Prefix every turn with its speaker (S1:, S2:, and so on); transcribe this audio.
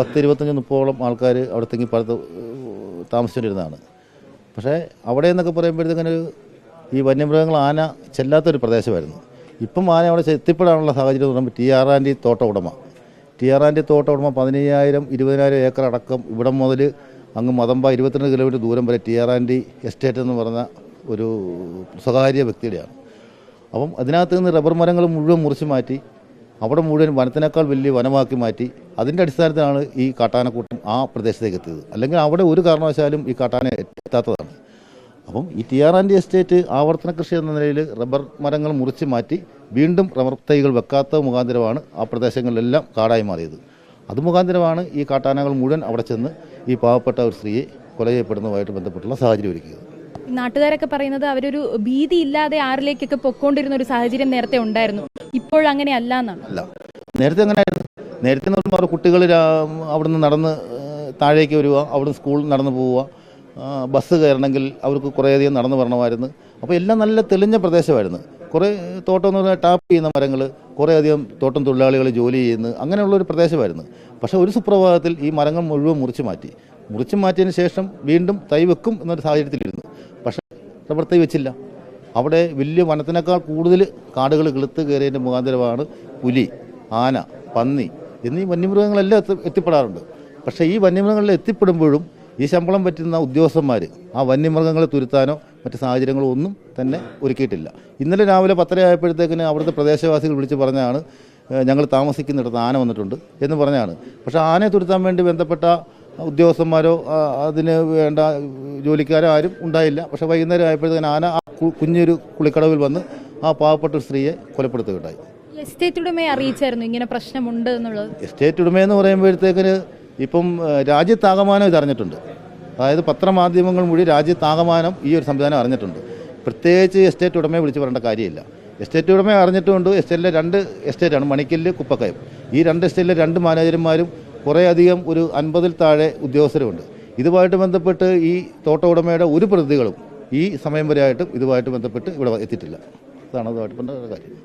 S1: പത്ത് ഇരുപത്തഞ്ച് മുപ്പോളം ആൾക്കാർ അവിടെ തെങ്ങിപ്പാലത്ത് താമസിച്ചുകൊണ്ടിരുന്നതാണ് പക്ഷേ അവിടെ എന്നൊക്കെ പറയുമ്പോഴത്തേക്കിന് ഈ വന്യമൃഗങ്ങൾ ആന ചെല്ലാത്തൊരു പ്രദേശമായിരുന്നു. ഇപ്പം ആന അവിടെ എത്തിപ്പെടാനുള്ള സാഹചര്യം എന്ന് പറയുമ്പോൾ ടി ആർ തോട്ട ഉടമ. ടി ആർ തോട്ട ഉടമ പതിനയ്യായിരം ഇരുപതിനായിരം ഏക്കർ അടക്കം ഇവിടം മുതൽ അങ്ങ് മതമ്പ ഇരുപത്തിരണ്ട് കിലോമീറ്റർ ദൂരം വരെ ടി ആർ എസ്റ്റേറ്റ് എന്ന് പറഞ്ഞ ഒരു സ്വകാര്യ വ്യക്തിയുടെയാണ്. അപ്പം അതിനകത്ത് നിന്ന് റബ്ബർ മരങ്ങൾ മുഴുവൻ മുറിച്ച് മാറ്റി അവിടെ മുഴുവൻ വനത്തിനേക്കാൾ വലിയ വനമാക്കി മാറ്റി അതിന്റെ അടിസ്ഥാനത്തിലാണ് ഈ കാട്ടാനക്കൂട്ടം ആ പ്രദേശത്തേക്ക് എത്തിയത്. അല്ലെങ്കിൽ അവിടെ ഒരു കാരണവശാലും ഈ കാട്ടാന എത്താത്തതാണ്. അപ്പം ഈ ടി ആർ ആൻഡ് എസ്റ്റേറ്റ് ആവർത്തന കൃഷി എന്ന നിലയിൽ റബ്ബർ മരങ്ങൾ മുറിച്ച് മാറ്റി വീണ്ടും റബ്ബർ തൈകൾ വെക്കാത്ത മുഖാന്തരമാണ് ആ പ്രദേശങ്ങളിലെല്ലാം കാടായി മാറിയത്. അത് മുഖാന്തരമാണ് ഈ കാട്ടാനകൾ മുഴുവൻ അവിടെ ചെന്ന് ഈ പാവപ്പെട്ട ഒരു സ്ത്രീയെ കൊല ചെയ്യപ്പെടുന്നതുമായിട്ട് ബന്ധപ്പെട്ടുള്ള സാഹചര്യം ഒരുക്കിയത്.
S2: നാട്ടുകാരൊക്കെ പറയുന്നത് അവരൊരു ഭീതി ഇല്ലാതെ ആറിലേക്കൊക്കെ പൊക്കോണ്ടിരുന്ന ഒരു സാഹചര്യം നേരത്തെ ഉണ്ടായിരുന്നു. ഇപ്പോഴങ്ങനെ അല്ല എന്നാണ്.
S1: അല്ല. നേരത്തെ അങ്ങനെ നേരത്തെ എന്ന് പറയുമ്പോൾ കുട്ടികൾ അവിടുന്ന് നടന്ന് താഴേക്ക് വരിക അവിടുന്ന് സ്കൂളിൽ നടന്ന് പോവുക ബസ് കയറണമെങ്കിൽ അവർക്ക് കുറേയധികം നടന്നു വരണമായിരുന്നു. അപ്പോൾ എല്ലാം നല്ല തെളിഞ്ഞ പ്രദേശമായിരുന്നു. കുറേ തോട്ടം എന്ന് പറഞ്ഞാൽ ടാപ്പ് ചെയ്യുന്ന മരങ്ങൾ കുറേയധികം തോട്ടം തൊഴിലാളികൾ ജോലി ചെയ്യുന്നു. അങ്ങനെയുള്ളൊരു പ്രദേശമായിരുന്നു. പക്ഷേ ഒരു സുപ്രഭാതത്തിൽ ഈ മരങ്ങൾ മുഴുവൻ മുറിച്ച് മാറ്റി. മുറിച്ച് മാറ്റിയതിന് ശേഷം വീണ്ടും തൈ വെക്കും എന്നൊരു സാഹചര്യത്തിലിരുന്നു. പക്ഷേ റബ്ബർ തൈ വെച്ചില്ല. അവിടെ വലിയ വനത്തിനേക്കാൾ കൂടുതൽ കാടുകൾ കിളുത്ത് കയറിയതിന്റെ മുഖാന്തരമാണ് പുലി ആന പന്നി എന്നീ വന്യമൃഗങ്ങളെല്ലാം എത്തി എത്തിപ്പെടാറുണ്ട്. പക്ഷേ ഈ വന്യമൃഗങ്ങളിൽ എത്തിപ്പെടുമ്പോഴും ഈ ശമ്പളം പറ്റുന്ന ഉദ്യോഗസ്ഥന്മാർ ആ വന്യമൃഗങ്ങളെ തുരുത്താനോ മറ്റ് സാഹചര്യങ്ങളോ ഒന്നും തന്നെ ഒരുക്കിയിട്ടില്ല. ഇന്നലെ രാവിലെ പത്തര ആയപ്പോഴത്തേക്കിന് അവിടുത്തെ പ്രദേശവാസികൾ വിളിച്ച് പറഞ്ഞാണ് ഞങ്ങൾ താമസിക്കുന്നിടത്ത് ആന വന്നിട്ടുണ്ട് എന്ന് പറഞ്ഞാണ്. പക്ഷേ ആനയെ തുരുത്താൻ വേണ്ടി ബന്ധപ്പെട്ട ഉദ്യോഗസ്ഥന്മാരോ അതിന് വേണ്ട ജോലിക്കാരോ ആരും ഉണ്ടായില്ല. പക്ഷേ വൈകുന്നേരം ആയപ്പോഴത്തേന് ആന ആ കുഞ്ഞൊരു കുളിക്കടവിൽ വന്ന് ആ പാവപ്പെട്ട സ്ത്രീയെ കൊലപ്പെടുത്തുകയുണ്ടായി.
S2: എസ്റ്റേറ്റ് ഉടമയെ അറിയിച്ചായിരുന്നു ഇങ്ങനെ പ്രശ്നമുണ്ട് എന്നുള്ളത്?
S1: എസ്റ്റേറ്റ് ഉടമയെന്ന് പറയുമ്പോഴത്തേക്കിന് ഇപ്പം രാജ്യത്താകമാനം ഇത് അറിഞ്ഞിട്ടുണ്ട്. അതായത് പത്രമാധ്യമങ്ങൾ മുഴുവൻ രാജ്യത്താകമാനം ഈ ഒരു സംവിധാനം അറിഞ്ഞിട്ടുണ്ട്. പ്രത്യേകിച്ച് എസ്റ്റേറ്റ് ഉടമയെ വിളിച്ച് പറയേണ്ട കാര്യമില്ല. എസ്റ്റേറ്റ് ഉടമയെ അറിഞ്ഞിട്ടുമുണ്ട് എസ്റ്റേറ്റിലെ രണ്ട് എസ്റ്റേറ്റാണ് മണിക്കല്ല് കുപ്പക്കയം. ഈ രണ്ട് എസ്റ്റേറ്റിലെ രണ്ട് മാനേജർമാരും കുറേയധികം ഒരു അൻപതിൽ താഴെ ഉദ്യോഗസ്ഥരുമുണ്ട് ഇതുമായിട്ട് ബന്ധപ്പെട്ട് ഈ തോട്ട ഉടമയുടെ ഒരു പ്രതികളും ഈ സമയം വരെയായിട്ടും ഇതുമായിട്ട് ബന്ധപ്പെട്ട് ഇവിടെ എത്തിയിട്ടില്ല. അതാണ് അതുമായിട്ട് ബന്ധപ്പെട്ട കാര്യം.